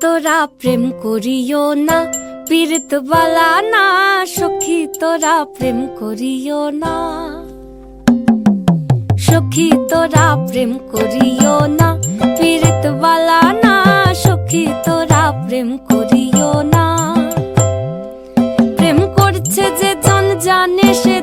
তোরা প্রেম করিও না। পীড়িত বালা না, সখী, তোরা প্রেম করিও না। সখী, তোরা প্রেম করিও না। পীড়িত বালা না, সখী, তোরা প্রেম করিও না। প্রেম করছে যে জন জানে, সে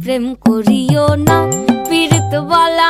প্রেম করিও না পীড়িত বলা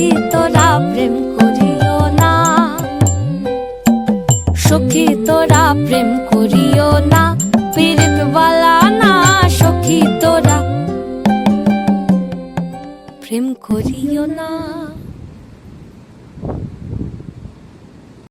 সখী তোরা প্রেম করিও না। সখী তোরা প্রেম করিও না। পীড়িত না সখী তোরা প্রেম করিও না।